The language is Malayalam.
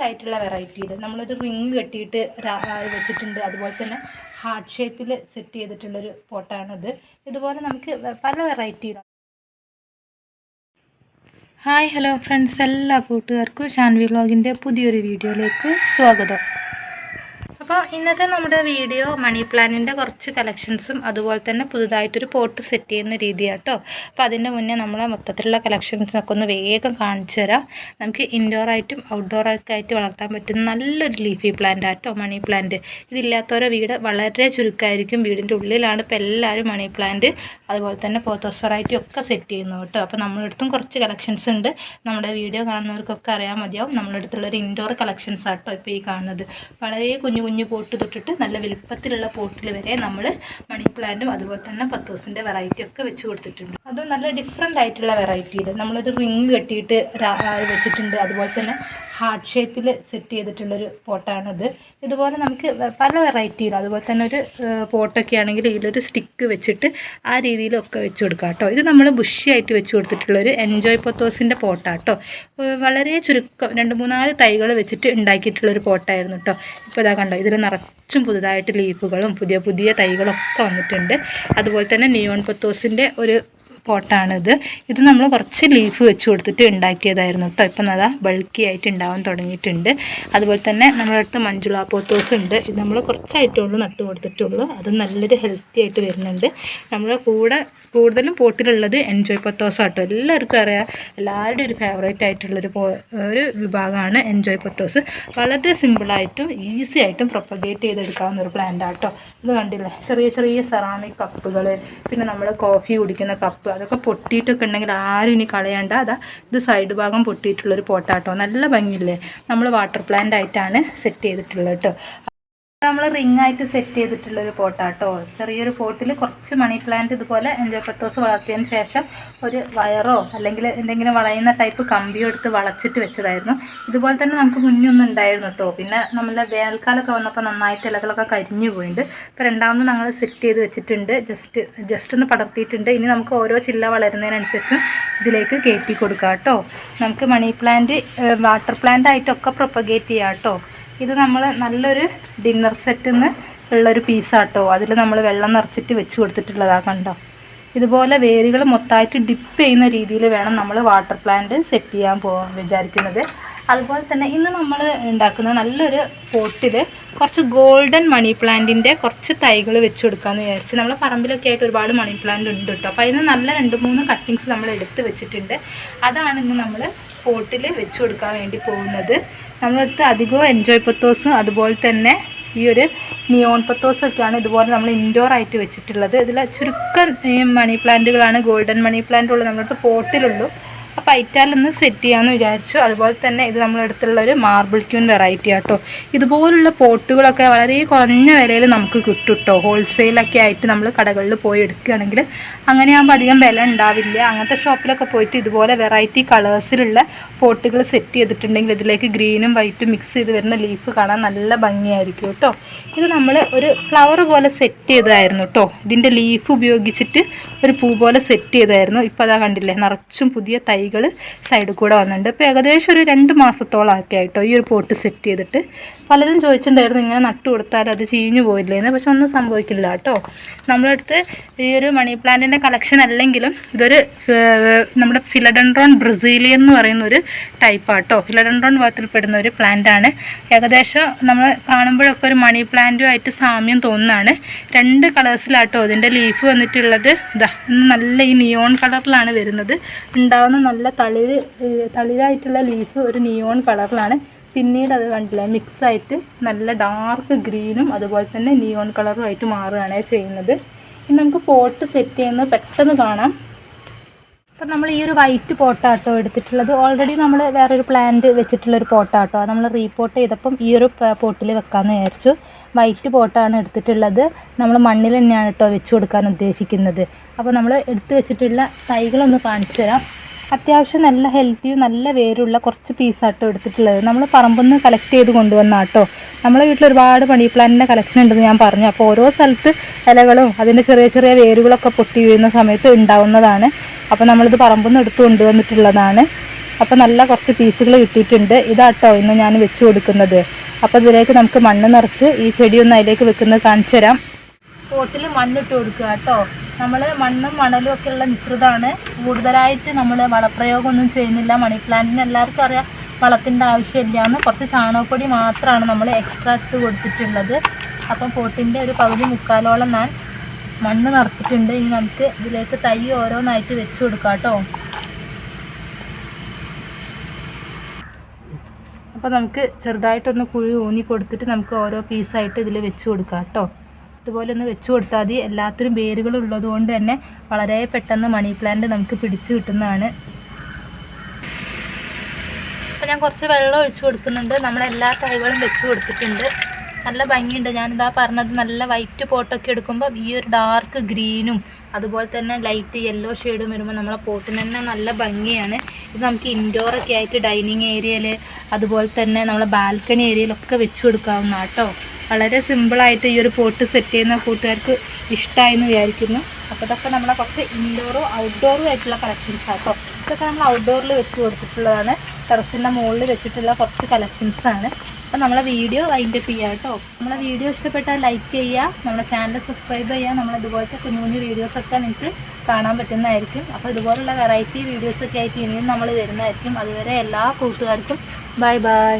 ഡിഫറെന്റ് ആയിട്ടുള്ള വെറൈറ്റിയിൽ നമ്മളൊരു റിങ് കെട്ടിയിട്ട് വെച്ചിട്ടുണ്ട്. അതുപോലെ തന്നെ ഹാർട്ട് ഷേപ്പിൽ സെറ്റ് ചെയ്തിട്ടുള്ളൊരു പോട്ടാണിത് ഇതുപോലെ നമുക്ക് പല വെറൈറ്റി ഹായ് ഹലോ ഫ്രണ്ട്സ് എല്ലാ കൂട്ടുകാർക്കും ഷാൻവി വ്ളോഗിന്റെ പുതിയൊരു വീഡിയോയിലേക്ക് സ്വാഗതം. അപ്പോൾ ഇന്നത്തെ നമ്മുടെ വീഡിയോ മണി പ്ലാനിന്റെ കുറച്ച് കളക്ഷൻസും അതുപോലെ തന്നെ പുതുതായിട്ടൊരു പോട്ട് സെറ്റ് ചെയ്യുന്ന രീതിയാട്ടോ അപ്പോൾ അതിന്റെ മുന്നേ നമ്മളെ മൊത്തത്തിലുള്ള കളക്ഷൻസൊക്കെ ഒന്ന് വേഗം കാണിച്ചു തരാം. നമുക്ക് ഔട്ട്ഡോർ ഒക്കെ ആയിട്ട് വളർത്താൻ പറ്റുന്ന നല്ലൊരു ലീഫി പ്ലാന്റ് ആട്ടോ മണി പ്ലാന്റ്. ഇതില്ലാത്തവരെ വീട് വളരെ ചുരുക്കമായിരിക്കും വീടിന്റെ ഉള്ളിലാണ് ഇപ്പോൾ എല്ലാവരും മണി പ്ലാന്റ് അതുപോലെ തന്നെ പോത്തോസ് വെറൈറ്റി ഒക്കെ സെറ്റ് ചെയ്യുന്നു കേട്ടോ അപ്പോൾ നമ്മളെടുത്തും കുറച്ച് കളക്ഷൻസ് ഉണ്ട്. നമ്മുടെ വീഡിയോ കാണുന്നവർക്കൊക്കെ അറിയാൻ മതിയാവും. നമ്മളെടുത്തുള്ളൊരു ഇൻഡോർ കളക്ഷൻസ് ആട്ടോ ഇപ്പോൾ ഈ കാണുന്നത്. വളരെ കുഞ്ഞു കുഞ്ഞു പോട്ട് തൊട്ടിട്ട് നല്ല വലുപ്പത്തിലുള്ള പോട്ടിൽ വരെ നമ്മൾ മണി പ്ലാന്റും അതുപോലെ തന്നെ പത്തോസിന്റെ വെറൈറ്റി ഒക്കെ വെച്ച് കൊടുത്തിട്ടുണ്ട്. അതും നല്ല ഡിഫറെന്റ് ആയിട്ടുള്ള വെറൈറ്റിയിൽ നമ്മളൊരു റിങ് കെട്ടിയിട്ട് വെച്ചിട്ടുണ്ട്. അതുപോലെ തന്നെ ഹാർട്ട് ഷേപ്പിൽ സെറ്റ് ചെയ്തിട്ടുള്ളൊരു പോട്ടാണിത്. ഇതുപോലെ നമുക്ക് പല വെറൈറ്റിയിൽ അതുപോലെ തന്നെ ഒരു പോട്ടൊക്കെ ആണെങ്കിൽ ഇതിലൊരു സ്റ്റിക്ക് വെച്ചിട്ട് ആ രീതിയിലൊക്കെ വെച്ച് കൊടുക്കാം കേട്ടോ ഇത് നമ്മൾ ബുഷിയായിട്ട് വെച്ച് കൊടുത്തിട്ടുള്ളൊരു എൻജോയ് പൊത്തോസിന്റെ പോട്ടാട്ടോ വളരെ ചുരുക്കം രണ്ട് മൂന്നാൽ തൈകൾ വെച്ചിട്ട് ഉണ്ടാക്കിയിട്ടുള്ളൊരു പോട്ടായിരുന്നു കേട്ടോ ഇപ്പോൾ ഇതാ കണ്ടോ ഇതിൽ നിറച്ചും പുതുതായിട്ട് ലീഫുകളും പുതിയ പുതിയ തൈകളൊക്കെ വന്നിട്ടുണ്ട്. അതുപോലെ തന്നെ നിയോൺ പൊത്തോസിന്റെ ഒരു പോട്ടാണിത്. ഇത് നമ്മൾ കുറച്ച് ലീഫ് വെച്ച് കൊടുത്തിട്ട് ഉണ്ടാക്കിയതായിരുന്നു കേട്ടോ ഇപ്പം അതാ ബൾക്കി ആയിട്ട് ഉണ്ടാവാൻ തുടങ്ങിയിട്ടുണ്ട്. അതുപോലെ തന്നെ നമ്മുടെ അടുത്ത് മഞ്ജുള പോത്തോസ് ഉണ്ട്. ഇത് നമ്മൾ കുറച്ചായിട്ടുള്ളൂ നട്ട് കൊടുത്തിട്ടുള്ളൂ അത് നല്ലൊരു ഹെൽത്തി ആയിട്ട് വരുന്നുണ്ട്. നമ്മുടെ കൂടെ കൂടുതലും പോട്ടിലുള്ളത് എൻജോയ് പത്തോസ് ആട്ടോ എല്ലാവർക്കും അറിയാം എല്ലാവരുടെയും ഒരു ഫേവറേറ്റ് ആയിട്ടുള്ളൊരു പോ ഒരു വിഭാഗമാണ് എൻജോയ് പത്തോസ് വളരെ സിമ്പിളായിട്ടും ഈസി ആയിട്ടും പ്രൊപ്പഗേറ്റ് ചെയ്തെടുക്കാവുന്ന ഒരു പ്ലാന്റ് ആട്ടോ ഇത് കണ്ടില്ലേ? ചെറിയ ചെറിയ സെറാമിക് കപ്പുകൾ പിന്നെ നമ്മൾ കോഫി കുടിക്കുന്ന കപ്പ് അതൊക്കെ പൊട്ടിയിട്ടൊക്കെ ഉണ്ടെങ്കിൽ ആരും ഇനി കളയണ്ട. അതാ ഇത് സൈഡ് ഭാഗം പൊട്ടിയിട്ടുള്ളൊരു പോട്ടാട്ടോ. നല്ല ഭംഗിയില്ലേ? നമ്മൾ വാട്ടർ പ്ലാന്റ് ആയിട്ടാണ് സെറ്റ് ചെയ്തിട്ടുള്ളത് കേട്ടോ നമ്മൾ റിംഗ് ആയിട്ട് സെറ്റ് ചെയ്തിട്ടുള്ള ഒരു പോട്ടാട്ടോ. ചെറിയൊരു പോട്ടിൽ കുറച്ച് മണി പ്ലാന്റ് ഇതുപോലെ എൻജോയ് പത്തോസ് വളർത്തിയതിന് ശേഷം ഒരു വയറോ അല്ലെങ്കിൽ എന്തെങ്കിലും വളയുന്ന ടൈപ്പ് കമ്പിയോ എടുത്ത് വളച്ചിട്ട് വെച്ചതായിരുന്നു. ഇതുപോലെ തന്നെ നമുക്ക് മുന്നൊന്നും ഉണ്ടായിരുന്നു കേട്ടോ പിന്നെ നമ്മളെ വേനൽക്കാലമൊക്കെ വന്നപ്പോൾ നന്നായിട്ട് ഇലകളൊക്കെ കരിഞ്ഞു പോയിട്ടുണ്ട് ഇപ്പോൾ രണ്ടാമത് ഞങ്ങൾ സെറ്റ് ചെയ്ത് വെച്ചിട്ടുണ്ട്. ജസ്റ്റ് ജസ്റ്റ് ഒന്ന് പടർത്തിയിട്ടുണ്ട്. ഇനി നമുക്ക് ഓരോ ചില്ല വളരുന്നതിനനുസരിച്ചും ഇതിലേക്ക് കയറ്റി കൊടുക്കാം കേട്ടോ നമുക്ക് മണി പ്ലാന്റ് വാട്ടർ പ്ലാന്റ് ആയിട്ടൊക്കെ പ്രൊപ്പഗേറ്റ് ചെയ്യാം കേട്ടോ ഇത് നമ്മൾ നല്ലൊരു ഡിന്നർ സെറ്റിൽ നിന്ന് ഉള്ളൊരു പീസാട്ടോ അതിൽ നമ്മൾ വെള്ളം നിറച്ചിട്ട് വെച്ച് കൊടുത്തിട്ടുള്ളതാണ് കണ്ടോ? ഇതുപോലെ വേരുകൾ മൊത്തമായിട്ട് ഡിപ്പ് ചെയ്യുന്ന രീതിയിൽ വേണം നമ്മൾ വാട്ടർ പ്ലാന്റ് സെറ്റ് ചെയ്യാൻ പോകാൻ വിചാരിക്കുന്നത്. അതുപോലെ തന്നെ ഇന്ന് നമ്മൾ ഉണ്ടാക്കുന്ന നല്ലൊരു പോട്ടിൽ കുറച്ച് ഗോൾഡൻ മണി പ്ലാന്റിന്റെ കുറച്ച് തൈകൾ വെച്ച് കൊടുക്കാമെന്ന് വിചാരിച്ച് നമ്മൾ പറമ്പിലൊക്കെ ആയിട്ട് ഒരുപാട് മണി പ്ലാന്റ് ഉണ്ട് കേട്ടോ അപ്പോൾ അതിന് നല്ല രണ്ട് മൂന്ന് കട്ടിങ്സ് നമ്മൾ എടുത്ത് വെച്ചിട്ടുണ്ട്. അതാണ് ഇന്ന് നമ്മൾ പോട്ടിൽ വെച്ച് കൊടുക്കാൻ വേണ്ടി പോകുന്നത്. നമ്മളടുത്ത് അധികവും എൻജോയ് പത്തോസും അതുപോലെ തന്നെ ഈ ഒരു നിയോൺ പത്തോസൊക്കെയാണ് ഇതുപോലെ നമ്മൾ ഇൻഡോർ ആയിട്ട് വെച്ചിട്ടുള്ളത്. ഇതിൽ ചുരുക്കം മണി പ്ലാന്റുകളാണ് ഗോൾഡൻ മണി പ്ലാന്റ് ഉള്ളത് നമ്മുടെ അടുത്ത് പോട്ടിലുള്ളൂ ഒന്ന് സെറ്റ് ചെയ്യാമെന്ന് വിചാരിച്ചു. അതുപോലെ തന്നെ ഇത് നമ്മുടെ അടുത്തുള്ള ഒരു മാർബിൾ ക്യൂൻ വെറൈറ്റി ആട്ടോ. ഇതുപോലുള്ള പോട്ടുകളൊക്കെ വളരെ കുറഞ്ഞ വിലയിൽ നമുക്ക് കിട്ടും കേട്ടോ ഹോൾസെയിലൊക്കെ ആയിട്ട് നമ്മൾ കടകളിൽ പോയി എടുക്കുകയാണെങ്കിൽ അങ്ങനെയാകുമ്പോൾ അധികം വില ഉണ്ടാവില്ല. അങ്ങനത്തെ ഷോപ്പിലൊക്കെ പോയിട്ട് ഇതുപോലെ വെറൈറ്റി കളേഴ്സിലുള്ള പോട്ടുകൾ സെറ്റ് ചെയ്തിട്ടുണ്ടെങ്കിൽ ഇതിലേക്ക് ഗ്രീനും വൈറ്റും മിക്സ് ചെയ്ത് വരുന്ന ലീഫ് കാണാൻ നല്ല ഭംഗിയായിരിക്കും കേട്ടോ. ഇത് നമ്മൾ ഒരു ഫ്ലവർ പോലെ സെറ്റ് ചെയ്തതായിരുന്നു കേട്ടോ. ഇതിന്റെ ലീഫ് ഉപയോഗിച്ചിട്ട് ഒരു പൂ പോലെ സെറ്റ് ചെയ്തായിരുന്നു ഇപ്പോൾ അതാ കണ്ടില്ലേ നിറച്ചും പുതിയ തൈകൾ സൈഡിൽ കൂടെ വന്നിട്ടുണ്ട്. ഇപ്പോൾ ഏകദേശം ഒരു രണ്ട് മാസത്തോളം ഒക്കെ ആയിട്ടോ ഈ ഒരു പോട്ട് സെറ്റ് ചെയ്തിട്ട്. പലരും ചോദിച്ചിട്ടുണ്ടായിരുന്നു ഇങ്ങനെ നട്ടു കൊടുത്താൽ അത് ചീഞ്ഞു പോയില്ലേന്ന്. പക്ഷെ ഒന്നും സംഭവിക്കില്ല കേട്ടോ. നമ്മളടുത്ത് ഈ ഒരു മണി പ്ലാന്റിന്റെ കളക്ഷൻ അല്ലെങ്കിലും ഇതൊരു നമ്മുടെ ഫിലഡൻഡ്രോൺ ബ്രസീലിയൻ എന്ന് പറയുന്ന ഒരു ടൈപ്പാട്ടോ ഫിലഡൻഡ്രോൺ ഭാഗത്തിൽപ്പെടുന്ന ഒരു പ്ലാന്റ് ആണ്. ഏകദേശം നമ്മൾ കാണുമ്പോഴൊക്കെ ഒരു മണി പ്ലാന്റുമായിട്ട് സാമ്യം തോന്നുന്നതാണ്. രണ്ട് കളേഴ്സിലാട്ടോ ഇതിന്റെ ലീഫ് വന്നിട്ടുള്ളത്. ഇതാ നല്ല ഈ നിയോൺ കളറിലാണ് വരുന്നത്. ഉണ്ടാവുന്ന നല്ല തളിര് ഏർ, തളിരായിട്ടുള്ള ലീഫ് ഒരു നിയോൺ കളറിലാണ് പിന്നീട് അത് കണ്ടില്ല മിക്സ് ആയിട്ട് നല്ല ഡാർക്ക് ഗ്രീനും അതുപോലെ തന്നെ നിയോൺ കളറും ആയിട്ട് മാറുകയാണ് ചെയ്യുന്നത്. ഇനി നമുക്ക് പോട്ട് സെറ്റ് ചെയ്യുന്നത് പെട്ടെന്ന് കാണാം. അപ്പം നമ്മൾ ഈ ഒരു വൈറ്റ് പോട്ടാട്ടോ എടുത്തിട്ടുള്ളത്. ഓൾറെഡി നമ്മൾ വേറൊരു പ്ലാന്റ് വെച്ചിട്ടുള്ളൊരു പോട്ടാട്ടോ അത് നമ്മൾ റീപോട്ട് ചെയ്തപ്പം ഈ ഒരു പോട്ടിൽ വെക്കാമെന്ന് വിചാരിച്ചു. വൈറ്റ് പോട്ടാണ് എടുത്തിട്ടുള്ളത്. നമ്മൾ മണ്ണിൽ തന്നെയാണ് കേട്ടോ വെച്ച് കൊടുക്കാൻ ഉദ്ദേശിക്കുന്നത്. അപ്പോൾ നമ്മൾ എടുത്ത് വെച്ചിട്ടുള്ള തൈകളൊന്ന് കാണിച്ചു തരാം. അത്യാവശ്യം നല്ല ഹെൽത്തിയും നല്ല വേരുള്ള കുറച്ച് പീസാട്ടോ എടുത്തിട്ടുള്ളത്. നമ്മൾ പറമ്പിൽ നിന്ന് കളക്ട് ചെയ്ത് കൊണ്ടുവന്നാട്ടോ നമ്മളെ വീട്ടിൽ ഒരുപാട് മണി പ്ലാന്റിന്റെ കളക്ഷൻ ഉണ്ടെന്ന് ഞാൻ പറഞ്ഞു. അപ്പോൾ ഓരോ സ്ഥലത്ത് ഇലകളും അതിന്റെ ചെറിയ ചെറിയ വേരുകളൊക്കെ പൊട്ടി വീഴുന്ന സമയത്ത് ഉണ്ടാവുന്നതാണ്. അപ്പോൾ നമ്മളിത് പറമ്പിൽ നിന്ന് എടുത്ത് കൊണ്ടുവന്നിട്ടുള്ളതാണ്. അപ്പോൾ നല്ല കുറച്ച് പീസുകൾ കിട്ടിയിട്ടുണ്ട്. ഇതാട്ടോ ഇന്ന് ഞാൻ വെച്ച് കൊടുക്കുന്നത്. അപ്പോൾ ഇതിലേക്ക് നമുക്ക് മണ്ണ് നിറച്ച് ഈ ചെടിയൊന്ന് അതിലേക്ക് വെക്കുന്നത് കാണിച്ചു തരാം പോട്ടിൽ മണ്ണിട്ട് കൊടുക്കുക കേട്ടോ നമ്മൾ മണ്ണും മണലും ഒക്കെ ഉള്ള മിശ്രിതമാണ്. കൂടുതലായിട്ട് നമ്മൾ വളപ്രയോഗമൊന്നും ചെയ്യുന്നില്ല. മണി പ്ലാന്റിന് എല്ലാവർക്കും അറിയാം. വളത്തിന്റെ ആവശ്യമില്ല എന്ന് കുറച്ച് ചാണകപ്പൊടി മാത്രമാണ് നമ്മൾ എക്സ്ട്രാ ഇട്ട് കൊടുത്തിട്ടുള്ളത്. അപ്പം പോട്ടിന്റെ ഒരു പകുതി മുക്കാലോളം ഞാൻ മണ്ണ് നിറച്ചിട്ടുണ്ട്. ഇനി നമുക്ക് ഇതിലേക്ക് തൈ ഓരോന്നായിട്ട് വെച്ച് കൊടുക്കാം കേട്ടോ. അപ്പോൾ നമുക്ക് ചെറുതായിട്ടൊന്ന് കുഴി ഊന്നി കൊടുത്തിട്ട് നമുക്ക് ഓരോ പീസായിട്ട് ഇതിൽ വെച്ച് കൊടുക്കാം കേട്ടോ. ഇതുപോലെ ഒന്ന് വെച്ച് കൊടുത്താൽ മതി. എല്ലാത്തിനും വേരുകൾ ഉള്ളത് കൊണ്ട് തന്നെ വളരെ പെട്ടെന്ന് മണി പ്ലാന്റ് നമുക്ക് പിടിച്ച് കിട്ടുന്നതാണ്. അപ്പോൾ ഞാൻ കുറച്ച് വെള്ളം ഒഴിച്ചു കൊടുക്കുന്നുണ്ട്. നമ്മൾ എല്ലാ തൈകളും വെച്ച് കൊടുത്തിട്ടുണ്ട്. നല്ല ഭംഗിയുണ്ട്. ഞാനിതാ പറഞ്ഞത് നല്ല വൈറ്റ് പോട്ടൊക്കെ എടുക്കുമ്പോൾ ഈ ഒരു ഡാർക്ക് ഗ്രീനും അതുപോലെ തന്നെ ലൈറ്റ് യെല്ലോ ഷെയ്ഡും വരുമ്പോൾ നമ്മളെ പോട്ടിന് തന്നെ നല്ല ഭംഗിയാണ്. ഇത് നമുക്ക് ഇൻഡോറൊക്കെ ആയിട്ട് ഡൈനിങ് ഏരിയയിൽ അതുപോലെ തന്നെ നമ്മളെ ബാൽക്കണി ഏരിയയിലൊക്കെ വെച്ച് കൊടുക്കാവുന്ന കേട്ടോ വളരെ സിമ്പിളായിട്ട് ഈ ഒരു പോട്ട് സെറ്റ് ചെയ്യുന്ന കൂട്ടുകാർക്ക് ഇഷ്ടമായി എന്ന് വിചാരിക്കുന്നു. അപ്പോൾ ഇതൊക്കെ നമ്മളെ കുറച്ച് ഇൻഡോറും ഔട്ട്ഡോറും ആയിട്ടുള്ള കളക്ഷൻസ് കേട്ടോ ഇതൊക്കെ നമ്മൾ ഔട്ട്ഡോറിൽ വെച്ച് കൊടുത്തിട്ടുള്ളതാണ്. ടെറസിന്റെ മുകളിൽ വെച്ചിട്ടുള്ള കുറച്ച് കളക്ഷൻസ് ആണ്. അപ്പോൾ നമ്മളെ വീഡിയോ വൈൻഡപ്പ് ചെയ്യുക കേട്ടോ നമ്മളെ വീഡിയോ ഇഷ്ടപ്പെട്ടാൽ ലൈക്ക് ചെയ്യുക നമ്മുടെ ചാനൽ സബ്സ്ക്രൈബ് ചെയ്യുക നമ്മൾ ഇതുപോലത്തെ കുഞ്ഞു കുഞ്ഞു വീഡിയോസൊക്കെ നിങ്ങൾക്ക് കാണാൻ പറ്റുന്നതായിരിക്കും. അപ്പോൾ ഇതുപോലുള്ള വെറൈറ്റി വീഡിയോസൊക്കെ ആയിട്ട് ഇനിയും നമ്മൾ വരുന്നതായിരിക്കും. അതുവരെ എല്ലാ കൂട്ടുകാർക്കും ബൈ ബൈ